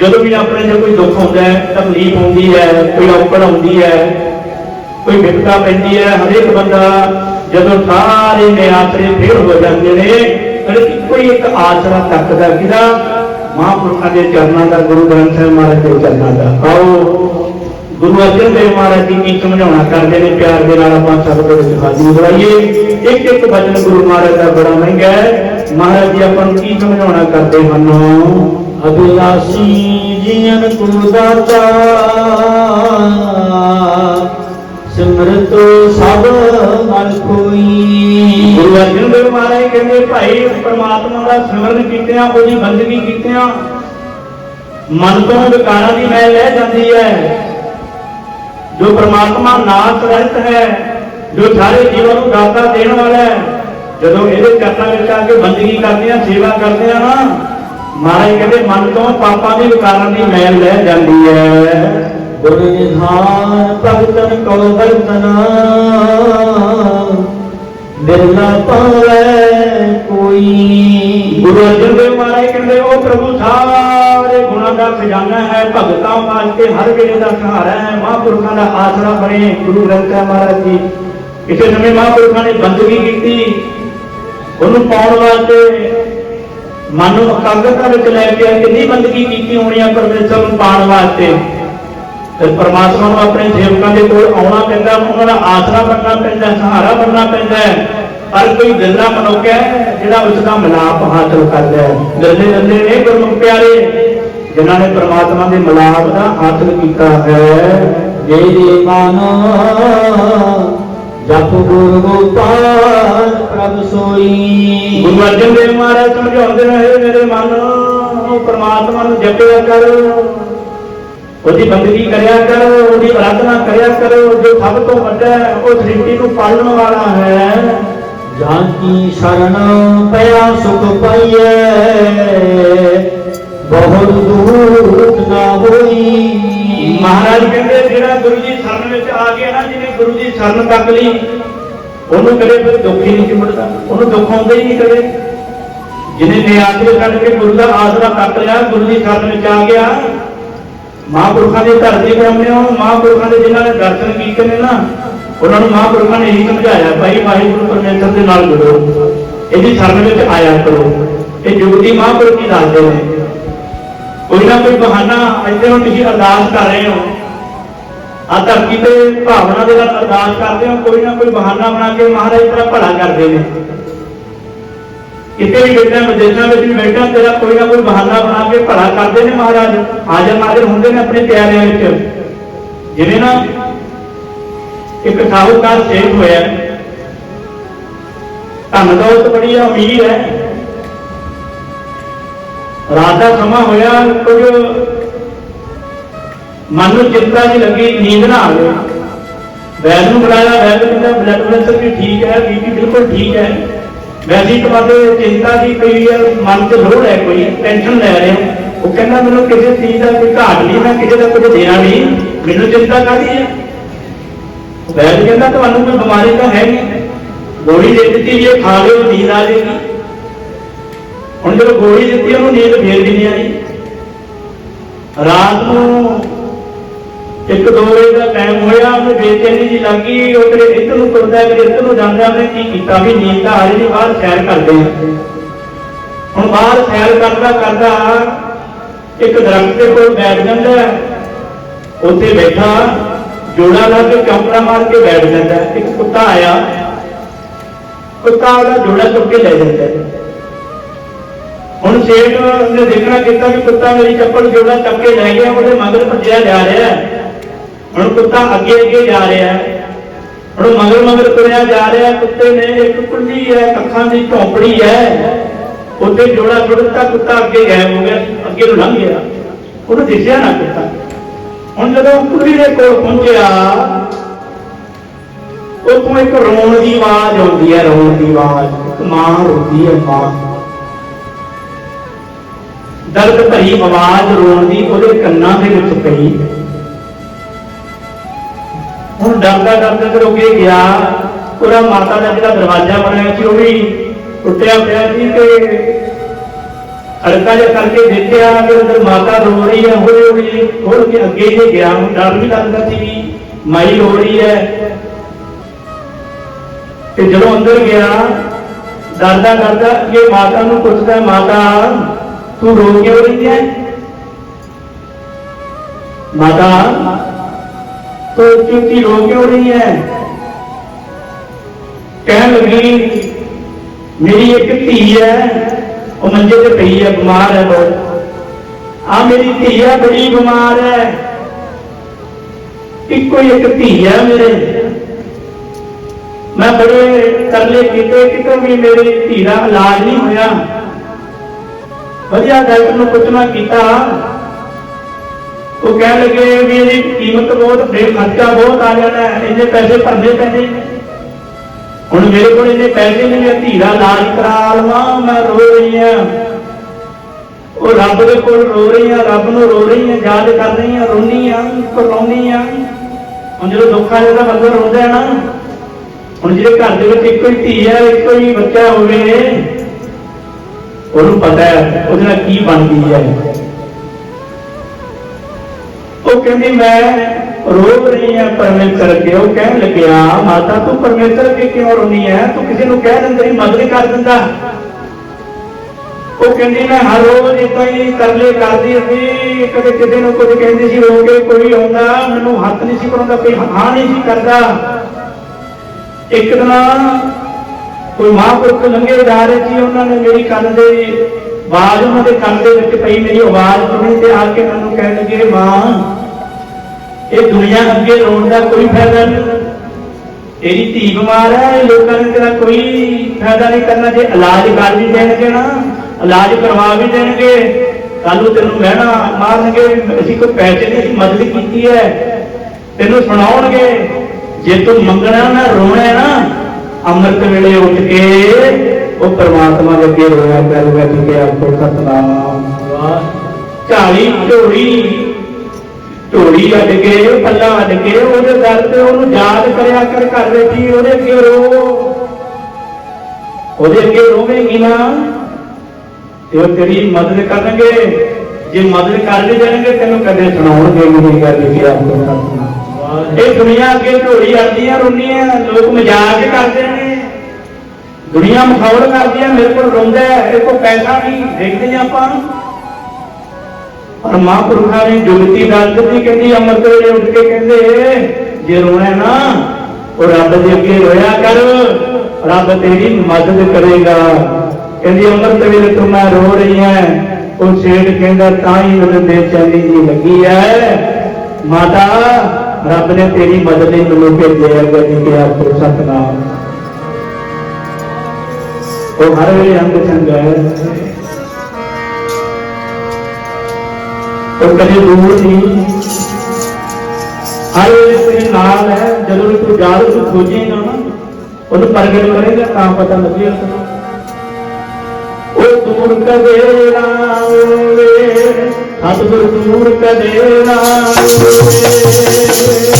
ਜਦੋਂ ਵੀ ਆਪਣੇ ਤੇ ਕੋਈ ਦੁੱਖ ਹੁੰਦਾ ਹੈ, ਤਕਲੀਫ ਹੁੰਦੀ ਹੈ, ਕੋਈ ਔਕੜ ਹੁੰਦੀ ਹੈ, ਕੋਈ ਵਿਪਤਾ ਪੈਂਦੀ ਹੈ, ਹਰੇਕ ਬੰਦਾ ਜਦੋਂ ਸਾਰੇ ਨਿਆਸਰੇ ਫੇਰ ਹੋ ਜਾਂਦੇ ਨੇ, ਫਿਰ ਇੱਕੋ ਹੀ ਇੱਕ ਆਸਰਾ ਤੱਕਦਾ ਕਿਹਦਾ? ਮਹਾਂਪੁਰਖਾਂ ਦੇ ਚਰਨਾਂ ਦਾ, ਗੁਰੂ ਗ੍ਰੰਥ ਸਾਹਿਬ ਮਹਾਰਾਜ ਦੇ ਚਰਨਾਂ ਦਾ। ਆਓ, ਗੁਰੂ ਅਰਜਨ ਦੇਵ ਮਹਾਰਾਜ ਜੀ ਕੀ ਸਮਝਾਉਣਾ ਕਰਦੇ ਨੇ, ਪਿਆਰ ਦੇ ਨਾਲ ਆਪਾਂ ਸ਼ਬਦ ਵਿੱਚ ਹਾਜ਼ਰ ਦਵਾਈਏ ਇੱਕ ਇੱਕ ਬਚਨ ਗੁਰੂ ਮਹਾਰਾਜ ਦਾ ਬੜਾ ਮਹਿੰਗਾ ਹੈ। ਮਹਾਰਾਜ ਜੀ, ਆਪਾਂ ਨੂੰ ਕੀ ਸਮਝਾਉਣਾ ਕਰਦੇ ਹਨ? ਅਬਿਲਾਸੀ ਜੀਵਨ ਕੋ ਦਾਤਾ। ਸਿਮਰਤੋ ਸਭ ਮਨ ਕੋਈ ਗੁਰੂ ਅਰਜਨ ਦੇਵ ਮਹਾਰਾਜ ਕਹਿੰਦੇ, ਭਾਈ, ਪ੍ਰਮਾਤਮਾ ਦਾ ਸਿਮਰਨ ਕੀਤਿਆਂ, ਉਹਦੀ ਬੰਦਗੀ ਕੀਤਿਆਂ, ਮਨ ਤੋਂ ਵਿਕਾਰਾਂ ਦੀ ਮੈਲ ਲੈ ਜਾਂਦੀ ਹੈ। ਜੋ ਪ੍ਰਮਾਤਮਾ ਨਾਥ ਰਹਿਤ ਹੈ, ਜੋ ਸਾਰੇ ਜੀਵਾਂ ਨੂੰ ਦਾਤਾ ਦੇਣ ਵਾਲਾ ਹੈ, ਜਦੋਂ ਇਹਦੇ ਕਰਤਾ ਵਿੱਚ ਆ ਕੇ ਬੰਦਗੀ ਕਰਦੇ ਆ, ਸੇਵਾ ਕਰਦੇ ਆ ਨਾ ਮਹਾਰਾਜ ਕਹਿੰਦੇ, ਮਨ ਤੋਂ ਪਾਪਾਂ ਦੇ ਵਿਕਾਰਾਂ ਦੀ ਮੈਲ ਲੈ ਜਾਂਦੀ ਹੈ ਗੁਰ ਨਿਧਾਨ ਭਗਤਨ ਕੋ ਵਰਤਨਾ ਬਿਰਲਾ ਪਾਵੇ ਕੋਈ। ਗੁਰੂ ਅਰਜਨ ਦੇਵ ਮਹਾਰਾਜ ਕਹਿੰਦੇ, ਉਹ ਪ੍ਰਭੂ ਸਾਰੇ ਗੁਣਾਂ ਦਾ ਖਜ਼ਾਨਾ ਹੈ। ਭਗਤਾਂ ਵਾਸਤੇ ਹਰ ਵੇਲੇ ਦਾ ਸਹਾਰਾ ਹੈ। ਮਹਾਂਪੁਰਖਾਂ ਦਾ ਆਸਰਾ ਬਣੇ ਗੁਰੂ ਗ੍ਰੰਥ ਸਾਹਿਬ ਮਹਾਰਾਜ ਜੀ। ਕਿਸੇ ਸਮੇਂ ਮਹਾਂਪੁਰਖਾਂ ਨੇ ਬੰਦਗੀ ਕੀਤੀ। ਉਹਨੂੰ ਪਾਉਣ ਵਾਸਤੇ ਮਨ ਨੂੰ ਇਕਾਗਰਤਾ ਵਿੱਚ ਲੈ ਕੇ ਕਿੰਨੀ ਬੰਦਗੀ ਕੀਤੀ ਹੋਣੀ ਆ ਪਰਮੇਸ਼ਰ ਨੂੰ ਪਾਉਣ ਵਾਸਤੇ? ਤੇ ਪਰਮਾਤਮਾ ਨੂੰ ਆਪਣੇ ਸੇਵਕਾਂ ਦੇ ਕੋਲ ਆਉਣਾ ਪੈਂਦਾ, ਉਹਨਾਂ ਦਾ ਆਸਰਾ ਬਣਨਾ ਪੈਂਦਾ, ਸਹਾਰਾ ਬਣਨਾ ਪੈਂਦਾ ਹੈ। ਪਰ ਕੋਈ ਦਿਲਦਾ ਮਨੁੱਖ ਹੈ ਜਿਹੜਾ ਉਸ ਦਾ ਮਿਲਾਪ ਹਾਸਲ ਕਰਦਾ ਹੈ। ਦਿਲੇ ਦਿਲੇ ਨੇ ਗੁਰਮੁਖ ਪਿਆਰੇ, ਜਿਨ੍ਹਾਂ ਨੇ ਪਰਮਾਤਮਾ ਦੇ ਮਿਲਾਪ ਦਾ ਹਾਸਲ ਕੀਤਾ ਹੈ। ਜੇ ਦੇ ਮਨ ਜਪ ਗੁਰ ਗੋਪਾਲ ਪ੍ਰਭ ਸੋਈ। ਗੁਰੂ ਅਰਜਨ ਦੇਵ ਮਹਾਰਾਜ ਸਮਝਾਉਂਦੇ ਰਹੇ ਮੇਰੇ ਮਨ ਪਰਮਾਤਮਾ ਨੂੰ ਜਪਿਆ ਕਰ। ਉਹਦੀ ਬੰਦਗੀ ਕਰਿਆ ਕਰ ਉਹਦੀ ਆਰਾਧਨਾ ਕਰਿਆ ਕਰ ਜੋ ਸਭ ਤੋਂ ਵੱਡਾ ਹੈ ਉਹ ਸ੍ਰਿਸ਼ਟੀ ਨੂੰ ਪਾਲਣ ਵਾਲਾ ਹੈ। ਜਾਂ ਕੀ ਸ਼ਰਨ ਪਿਆ ਸੁਖ ਪਾਈਐ ਬਹੁਤ ਦੁੱਖ ਨਾ ਹੋਈ। ਮਹਾਰਾਜ ਕਹਿੰਦੇ, ਜਿਹੜਾ ਗੁਰੂ ਜੀ ਸ਼ਰਨ ਵਿੱਚ ਆ ਗਿਆ ਨਾ, ਜਿਹਨੇ ਗੁਰੂ ਜੀ ਸ਼ਰਨ ਤੱਕ ਲਈ, ਉਹਨੂੰ ਕਦੇ ਫਿਰ ਦੁੱਖ ਹੀ ਨਹੀਂ ਚਿਮੜਦਾ ਉਹਨੂੰ ਦੁੱਖ ਆਉਂਦਾ ਹੀ ਨਹੀਂ ਕਦੇ। ਜਿਹਨੇ ਨਿਆਸਰੇ ਛੱਡ ਕੇ ਗੁਰੂ ਦਾ ਆਸਰਾ ਤੱਕ ਲਿਆ, ਗੁਰੂ ਦੀ ਸ਼ਰਨ ਵਿੱਚ ਆ ਗਿਆ। ਮਹਾਂਪੁਰਖਾਂ ਦੇ ਧਰਤੀ ਬ੍ਰਹਮਣੇ ਹੋ, ਮਹਾਂਪੁਰਖਾਂ ਦੇ ਜਿਨ੍ਹਾਂ ਨੇ ਦਰਸ਼ਨ ਕੀਤੇ ਨੇ ਨਾ, ਉਹਨਾਂ ਨੂੰ ਮਹਾਂਪੁਰਖਾਂ ਨੇ ਇਹੀ ਸਮਝਾਇਆ, ਭਾਈ ਵਾਹਿਗੁਰੂ ਪਰਮੇਸ਼ਰ ਦੇ ਨਾਲ ਜੁੜੋ। ਇਹਦੀ ਸ਼ਰਨ ਵਿੱਚ ਆਇਆ ਕਰੋ। ਇਹ ਜੁਗਤੀ ਮਹਾਂਪੁਰਖ ਹੀ ਦੱਸਦੇ ਨੇ। ਕੋਈ ਨਾ ਕੋਈ ਬਹਾਨਾ ਇੱਥੇ ਹੁਣ ਤੁਸੀਂ ਅਰਦਾਸ ਕਰ ਰਹੇ ਹੋ। ਆ ਧਰਤੀ ਤੇ ਭਾਵਨਾ ਦੇ ਨਾਲ ਅਰਦਾਸ ਕਰਦੇ ਹੋ, ਕੋਈ ਨਾ ਕੋਈ ਬਹਾਨਾ ਬਣਾ ਕੇ ਮਹਾਰਾਜ ਤੇਰਾ ਭਲਾ ਕਰਦੇ ਨੇ। ਕਿਤੇ ਵੀ ਬੈਠਾ, ਵਿਦੇਸ਼ਾਂ ਵਿੱਚ ਵੀ ਬੈਠਾ, ਤੇਰਾ ਕੋਈ ਨਾ ਕੋਈ ਬਹਾਨਾ ਬਣਾ ਕੇ ਭਲਾ ਕਰਦੇ ਨੇ ਮਹਾਰਾਜ। ਹਾਜ਼ਰ ਨਾਜ਼ਰ ਹੁੰਦੇ ਨੇ ਆਪਣੇ ਪਿਆਰਿਆਂ ਵਿੱਚ। ਜਿਵੇਂ ਨਾ ਇੱਕ ਸਾਹੂਕਾਰ ਸੇਖ ਹੋਇਆ ਧਨ ਦੌਲਤ ਬੜੀ ਆ ਅਮੀਰ ਹੈ। ਰਾਤ ਦਾ ਸਮਾਂ ਹੋਇਆ, ਕੁਝ ਮਨ ਨੂੰ ਚਿੰਤਾ ਜੀ ਲੱਗੀ, ਨੀਂਦ ਨਾ ਆਵੇ ਵੈਦ ਨੂੰ ਬੁਲਾਇਆ, ਵੈਦ ਕਹਿੰਦਾ, ਬਲੱਡ ਪ੍ਰੈਸ਼ਰ ਵੀ ਠੀਕ ਹੈ ਬੀਪੀ ਬਿਲਕੁਲ ਠੀਕ ਹੈ। ਵੈਸੀ ਤੁਹਾਡੇ ਚਿੰਤਾ ਦੀ ਕੋਈ ਹੈ ਮਨ 'ਚ ਲੋੜ ਹੈ ਕੋਈ ਟੈਨਸ਼ਨ ਲੈ ਰਹੇ ਹੋ। ਉਹ ਕਹਿੰਦਾ, ਮੈਨੂੰ ਕਿਸੇ ਚੀਜ਼ ਦਾ ਕੋਈ ਘਾਟ ਨਹੀਂ, ਮੈਂ ਕਿਸੇ ਦਾ ਕੁਝ ਦੇਣਾ ਨਹੀਂ, ਮੈਨੂੰ ਚਿੰਤਾ ਕਾਹਦੀ ਹੈ? ਵੈਦ ਕਹਿੰਦਾ, ਤੁਹਾਨੂੰ ਕੋਈ ਬਿਮਾਰੀ ਤਾਂ ਹੈ ਨਹੀਂ। ਗੋਲੀ ਦੇ ਦਿੱਤੀ ਜੇ ਖਾ ਲਿਓ, ਨੀਂਦ ਆ ਜਾਏਗੀ। ਹੁਣ ਜਦੋਂ ਗੋਲੀ ਦਿੱਤੀ, ਉਹਨੂੰ ਨੀਂਦ ਫੇਰ ਵੀ ਨਹੀਂ ਆਈ। ਰਾਤ ਨੂੰ ਇੱਕ ਦੋ ਵਜੇ ਦਾ ਟਾਈਮ ਹੋਇਆ, ਉਹਨੂੰ ਬੇਚੈਨੀ ਜੀ ਲੱਗੀ ਉਹ ਕਦੇ ਇੱਧਰ ਨੂੰ ਤੁਰਦਾ ਕਦੇ ਇੱਧਰ ਨੂੰ ਜਾਂਦਾ, ਉਹਨੇ ਕੀ ਕੀਤਾ ਵੀ ਨੀਂਦ ਤਾਂ ਆ ਰਹੀ ਨਹੀਂ, ਬਾਹਰ ਸੈਰ ਕਰਦੇ ਆ। ਹੁਣ ਬਾਹਰ ਸੈਰ ਕਰਦਾ ਕਰਦਾ ਇੱਕ ਦਰਖਤ ਦੇ ਕੋਲ ਬੈਠ ਜਾਂਦਾ ਉੱਥੇ ਬੈਠਾ, ਜੋੜਾ ਲਾ ਕੇ ਚੌਂਕੜਾ ਮਾਰ ਕੇ ਬੈਠ ਜਾਂਦਾ ਇੱਕ ਕੁੱਤਾ ਆਇਆ। ਕੁੱਤਾ ਉਹਦਾ ਜੋੜਾ ਚੁੱਕ ਕੇ ਲੈ ਜਾਂਦਾ ਹੁਣ ਸੇਠ ਨੇ ਦੇਖਣਾ ਕੀਤਾ ਕਿ ਕੁੱਤਾ ਮੇਰੀ ਚੱਪਲ ਜੋੜਾ ਚੱਕ ਕੇ ਲੈ ਗਿਆ, ਉਹਦੇ ਮਗਰ ਭੱਜਿਆ ਜਾ ਰਿਹਾ ਹੁਣ ਕੁੱਤਾ ਅੱਗੇ ਅੱਗੇ ਜਾ ਰਿਹਾ ਹੁਣ ਮਗਰ ਮਗਰ ਤੁਰਿਆ ਜਾ ਰਿਹਾ ਕੁੱਤੇ ਨੇ ਇੱਕ ਕੁੰਡੀ ਹੈ, ਅੱਖਾਂ ਦੀ ਝੌਂਪੜੀ ਹੈ। ਉੱਤੇ ਜੋੜਾ ਛੁੱਟਦਾ ਕੁੱਤਾ ਅੱਗੇ ਗਾਇਬ ਹੋ ਗਿਆ, ਅੱਗੇ ਨੂੰ ਲੰਘ ਗਿਆ। ਉਹਨੂੰ ਦਿਸਿਆ ਨਾ ਕੁੱਤਾ। ਹੁਣ ਜਦੋਂ ਕੁੰਡੀ ਦੇ ਕੋਲ ਪਹੁੰਚਿਆ, ਉੱਥੋਂ ਇੱਕ ਰੋਣ ਦੀ ਆਵਾਜ਼ ਆਉਂਦੀ ਹੈ, ਰੋਣ ਦੀ ਆਵਾਜ਼ ਮਾਂ ਰੋਂਦੀ ਹੈ ਮਾਂ ਦਰਦ ਭਰੀ ਆਵਾਜ਼ ਰੋਣ ਦੀ ਉਹਦੇ ਕੰਨਾਂ ਦੇ ਵਿੱਚ ਪਈ। ਹੁਣ ਡਰਦਾ ਡਰਦਾ ਫਿਰ ਅੱਗੇ ਗਿਆ। ਉਹਦਾ ਮਾਤਾ ਦਾ ਜਿਹੜਾ ਦਰਵਾਜ਼ਾ ਬਣਾਇਆ ਸੀ, ਉਹ ਵੀ ਟੁੱਟਿਆ ਪਿਆ ਸੀ ਤੇ ਅੜਕਾ ਜਿਹਾ ਕਰਕੇ ਦੇਖਿਆ ਕਿ ਅੰਦਰ ਮਾਤਾ ਰੋ ਰਹੀ ਹੈ, ਹੌਲੀ ਹੌਲੀ ਖੋਲ ਕੇ ਅੱਗੇ ਜੇ ਗਿਆ। ਹੁਣ ਡਰ ਵੀ ਲੱਗਦਾ ਸੀ ਵੀ ਮਾਈ ਰੋ ਰਹੀ ਹੈ। ਤੇ ਜਦੋਂ ਅੰਦਰ ਗਿਆ, ਡਰਦਾ ਡਰਦਾ ਇਹ ਮਾਤਾ ਨੂੰ ਪੁੱਛਦਾ, ਮਾਤਾ ਤੂੰ ਰੋ ਕਿਉਂ ਰਹੀ ਹੈ ਮਾਤਾ ਤੂੰ ਚੁੱਕੀ ਰੋ ਕਿਉਂ ਰਹੀ ਹੈ ਕਹਿਣ ਲੱਗੀ ਮੇਰੀ ਇੱਕ ਧੀ ਹੈ ਉਹ ਮੰਜੇ ਤੇ ਪਈ ਹੈ ਬਿਮਾਰ ਹੈ ਬਹੁਤ ਆ ਮੇਰੀ ਧੀ ਹੈ ਬੜੀ ਬਿਮਾਰ ਹੈ ਇੱਕੋ ਹੀ ਇੱਕ ਧੀ ਹੈ ਮੇਰੇ ਮੈਂ ਬੜੇ ਤਰਲੇ ਕੀਤੇ ਕਿਤੋਂ ਵੀ ਮੇਰੀ ਧੀ ਦਾ ਇਲਾਜ ਨਹੀਂ ਹੋਇਆ ਵਧੀਆ ਡਾਕਟਰ ਨੂੰ ਪੁੱਛਣਾ ਕੀਤਾ। ਉਹ ਕਹਿਣ ਲੱਗੇ ਵੀ ਇਹਦੀ ਕੀਮਤ ਬਹੁਤ ਬੇ ਖਰਚਾ ਬਹੁਤ ਆ ਜਾਣਾ ਹੈ ਇੰਨੇ ਪੈਸੇ ਭਰਨੇ ਪੈਂਦੇ ਹੁਣ ਮੇਰੇ ਕੋਲ ਇੰਨੇ ਪੈਸੇ ਨਹੀਂ ਮੈਂ ਧੀ ਦਾ ਇਲਾਜ ਕਰਾ ਲਵਾਂ, ਮੈਂ ਰੋ ਰਹੀ ਹਾਂ ਉਹ ਰੱਬ ਦੇ ਕੋਲ ਰੋ ਰਹੀ ਹਾਂ ਰੱਬ ਨੂੰ ਰੋ ਰਹੀ ਹਾਂ ਯਾਦ ਕਰ ਰਹੀ ਹਾਂ ਰੋਣੀ ਹਾਂ ਕਰਲਾਉਣੀ ਹਾਂ ਹੁਣ ਜਦੋਂ ਦੁੱਖ ਆ ਜਾਂਦਾ ਬੰਦਾ ਰੋਂਦਾ ਹੈ ਨਾ, ਹੁਣ ਜਿਹੜੇ ਘਰ ਦੇ ਵਿੱਚ ਇੱਕੋ ਹੀ ਧੀ ਹੈ ਇੱਕੋ ਹੀ ਬੱਚਾ ਹੋਵੇ ਉਹਨੂੰ ਪਤਾ ਹੈ ਉਹਦੇ ਨਾਲ ਕੀ ਬਣਦੀ ਹੈ। ਉਹ ਕਹਿੰਦੀ, ਮੈਂ ਰੋ ਰਹੀ ਹਾਂ ਪਰਮੇਸ਼ਰ ਅੱਗੇ। ਉਹ ਕਹਿਣ ਲੱਗਿਆ, ਮਾਤਾ, ਤੂੰ ਪਰਮੇਸ਼ਰ ਅੱਗੇ ਕਿਉਂ ਰੋਣੀ ਹੈ? ਤੂੰ ਕਿਸੇ ਨੂੰ ਕਹਿ ਦਿੰਦਾ ਸੀ ਮਦਦ ਕਰ ਦਿੰਦਾ। ਉਹ ਕਹਿੰਦੀ, ਮੈਂ ਹਰ ਰੋਜ਼ ਇਦਾਂ ਹੀ ਤਰਲੇ ਕਰਦੀ ਸੀ ਕਦੇ ਕਿਸੇ ਨੂੰ ਕੁਝ ਕਹਿੰਦੀ ਸੀ, ਰੋ ਕੇ ਕੋਈ ਆਉਂਦਾ। ਮੈਨੂੰ ਹੱਥ ਨਹੀਂ ਸੀ ਕਰਾਉਂਦਾ ਕੋਈ ਹਾਂ ਨਹੀਂ ਸੀ ਕਰਦਾ। ਇੱਕ ਦਿਨ ਕੋਈ ਮਹਾਂਪੁਰਖ ਲੰਘੇ ਜਾ ਰਹੇ ਸੀ, ਉਹਨਾਂ ਨੇ ਮੇਰੀ ਕੰਨ ਦੇ ਆਵਾਜ਼ ਉਹਨਾਂ ਦੇ ਕੰਨ ਦੇ ਵਿੱਚ ਪਈ, ਮੇਰੀ ਆਵਾਜ਼ ਸੁਣੀ ਤੇ ਆ ਕੇ ਮੈਨੂੰ ਕਹਿਣ ਲੱਗੇ, ਮਾਂ, ਇਹ ਦੁਨੀਆ ਅੱਗੇ ਰੋਣ ਦਾ ਕੋਈ ਫਾਇਦਾ ਨਹੀਂ। ਤੇਰੀ ਧੀ ਬਿਮਾਰ ਹੈ ਲੋਕਾਂ ਨੇ ਤੇਰਾ ਕੋਈ ਫਾਇਦਾ ਨਹੀਂ ਕਰਨਾ, ਜੇ ਇਲਾਜ ਕਰ ਵੀ ਦੇਣਗੇ ਨਾ, ਇਲਾਜ ਕਰਵਾ ਵੀ ਦੇਣਗੇ ਕੱਲ ਨੂੰ ਤੈਨੂੰ ਮਹਿਣਾ ਮਾਰਨਗੇ, ਅਸੀਂ ਕੋਈ ਪੈਸੇ ਨਹੀਂ ਅਸੀਂ ਮਦਦ ਕੀਤੀ ਹੈ, ਤੈਨੂੰ ਸੁਣਾਉਣਗੇ, ਜੇ ਤੂੰ ਮੰਗਣਾ ਨਾ, ਰੋਣਾ ਨਾ ਅੰਮ੍ਰਿਤ ਵੇਲੇ ਉੱਠ ਕੇ ਉਹ ਪਰਮਾਤਮਾ ਦੇ ਅੱਗੇ ਰੋਇਆ ਕਰ ਬੈਠ ਕੇ ਆਪਕੋ ਸਤਨਾਮ। ਵਾਹ ਝਾੜੀ ਢੋੜੀ ਢੋੜੀ ਅੱਡ ਕੇ, ਪੱਲਾ ਅੱਡ ਕੇ, ਉਹਦੇ ਦਰ ਤੇ ਉਹਨੂੰ ਯਾਦ ਕਰਿਆ ਕਰ, ਘਰ ਬੈਠੀ ਉਹਦੇ ਅੱਗੇ ਰੋ। ਉਹਦੇ ਅੱਗੇ ਰੋਵੇਂਗੀ ਨਾ, ਤੇ ਉਹ ਤੇਰੀ ਮਦਦ ਕਰਨਗੇ। ਜੇ ਮਦਦ ਕਰ ਵੀ ਜਾਣਗੇ ਤੈਨੂੰ ਕਦੇ ਸੁਣਾਉਣਗੇ ਵੀ ਗੱਲ ਕਿ ਆਪਕੋ ਸਤਨਾਮ। ਇਹ ਦੁਨੀਆ ਅੱਗੇ ਢੋੜੀ ਅੜਦੀਆਂ ਰੋਂਦੀਆਂ ਲੋਕ ਮਜ਼ਾਕ ਕਰਦੇ ਨੇ। ਦੁਨੀਆ ਮਖੌਲ ਕਰਦੀ ਹੈ ਮੇਰੇ ਕੋਲ ਰੋਂਦਾ ਹੈ ਇਹ ਕੋ ਪੈਸਾ ਨਹੀਂ, ਦੇਖਦੇ ਹਾਂ ਆਪਾਂ। ਪਰ ਮਹਾਂਪੁਰਖਾਂ ਨੇ ਜੁਗਤੀ ਦੱਸ ਦਿੱਤੀ, ਕਹਿੰਦੀ ਅੰਮ੍ਰਿਤ ਵੇਲੇ ਉੱਠ ਕੇ ਕਹਿੰਦੇ, ਜੇ ਰੋਣਾ ਨਾ, ਉਹ ਰੱਬ ਦੇ ਅੱਗੇ ਰੋਇਆ ਕਰ, ਰੱਬ ਤੇਰੀ ਮਦਦ ਕਰੇਗਾ। ਕਹਿੰਦੀ ਅੰਮ੍ਰਿਤ ਵੇਲੇ ਤੂੰ ਮੈਂ ਰੋ ਰਹੀ ਹਾਂ, ਉਹ ਸੇਠ ਕਹਿੰਦਾ, ਤਾਂ ਹੀ ਮੈਨੂੰ ਬੇਚੈਨੀ ਜੀ ਲੱਗੀ ਹੈ। ਮਾਤਾ ਰੱਬ ਨੇ ਤੇਰੀ ਮਦਦ ਲਈ ਮੈਨੂੰ ਭੇਜਿਆ ਹੈ ਜੀ ਆਪ ਸਤਨਾਮ। ਉਹ ਹਰ ਵੇਲੇ ਅੰਗ ਸੰਗ ਹੈ। ਉਹ ਕਦੇ ਦੂਰ ਨਹੀਂ। ਹਰ ਵੇਲੇ ਤੇਰੇ ਨਾਲ ਹੈ, ਜਦੋਂ ਵੀ ਤੂੰ ਜਾਲ ਨੂੰ ਖੋਜੇਗਾ ਨਾ, ਉਹਨੂੰ ਪ੍ਰਗਟ ਕਰੇਗਾ, ਤਾਂ ਪਤਾ ਲੱਗੇਗਾ। ਉਹ ਦੂਰ ਕਦੇ ਨਾ ਹੋਵੇ ਸਤਿਗੁਰ ਦੂਰ ਕਦੇ ਨਾ ਹੋਵੇ